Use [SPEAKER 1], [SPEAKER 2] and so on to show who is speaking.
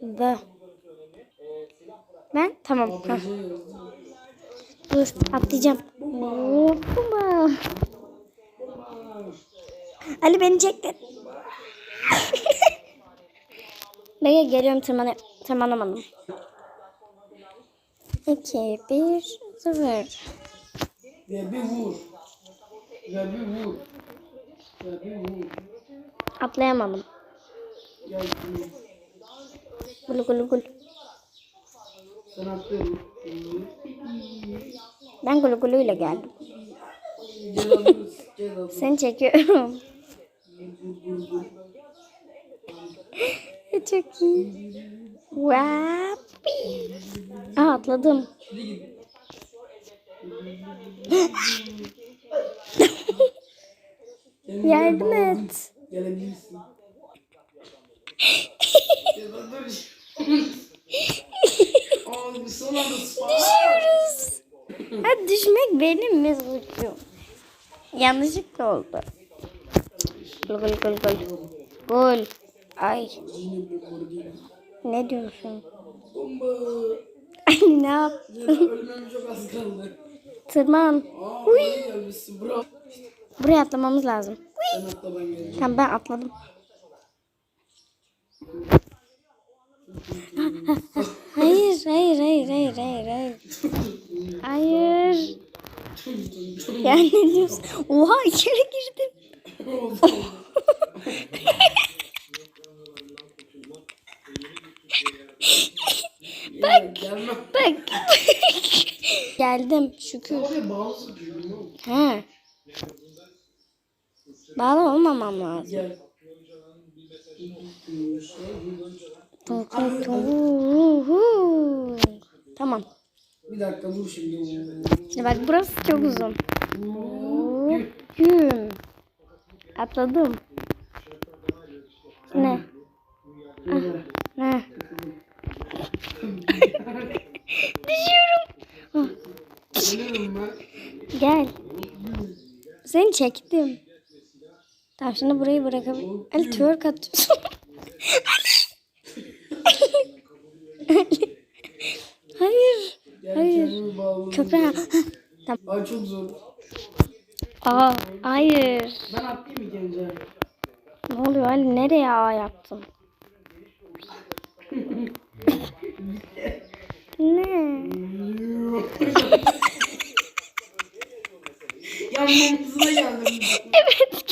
[SPEAKER 1] The. Ben tamam.
[SPEAKER 2] Yazdı.
[SPEAKER 1] Dur atlayacağım. Hoppa. Ali beni çekti. Bekle geliyorum tırmana tırmanamadım. 2, 1, 0.
[SPEAKER 2] Ve bir vur. Ve bir vur. Ve bir vur.
[SPEAKER 1] Atlayamadım.
[SPEAKER 2] Gel
[SPEAKER 1] gul.
[SPEAKER 2] Sen atlıyorum.
[SPEAKER 1] Ben gulu ile geldim. Seni çekiyorum. Çok iyi. Vappi. Aa, atladım. Yardım et.
[SPEAKER 2] Gelebilirsin. son anda.
[SPEAKER 1] Düşüyoruz. Ha düşmek benim mi suçum? Yanlışlıkla oldu. Gol gol gol gol. Gol. Ay ne diyorsun?
[SPEAKER 2] Bomba.
[SPEAKER 1] Ay ne yap?
[SPEAKER 2] Ya ölmem çok az kaldı.
[SPEAKER 1] Tırman.
[SPEAKER 2] Aa, buraya gelmişsin. Bravo.
[SPEAKER 1] Buraya atlamamız lazım.
[SPEAKER 2] Sen atla ben geleceğim.
[SPEAKER 1] Tamam ben atladım. Hayır, hayır, hayır, hayır, hayır, hayır. Hayır. Ya ne diyorsun? Oha içeri girdim.
[SPEAKER 2] Bak.
[SPEAKER 1] Bak. Geldim şükür. He. Bağlı olmamam lazım. Tu. Tamam.
[SPEAKER 2] Bir dakika vur şimdi.
[SPEAKER 1] Bak burası çok uzun. Güm. Atladım. Ne? Ne? Düşüyorum. Gel. Seni çektim. Tamam şimdi burayı bırakabilirim. Ali twerk atıyorsun. Köprü tamam.
[SPEAKER 2] Ay çok zor.
[SPEAKER 1] Aa hayır.
[SPEAKER 2] Ben atlayayım mı gence?
[SPEAKER 1] Ne oluyor Ali? Nereye A yaptın? ne? Yanmamızına geldim. evet.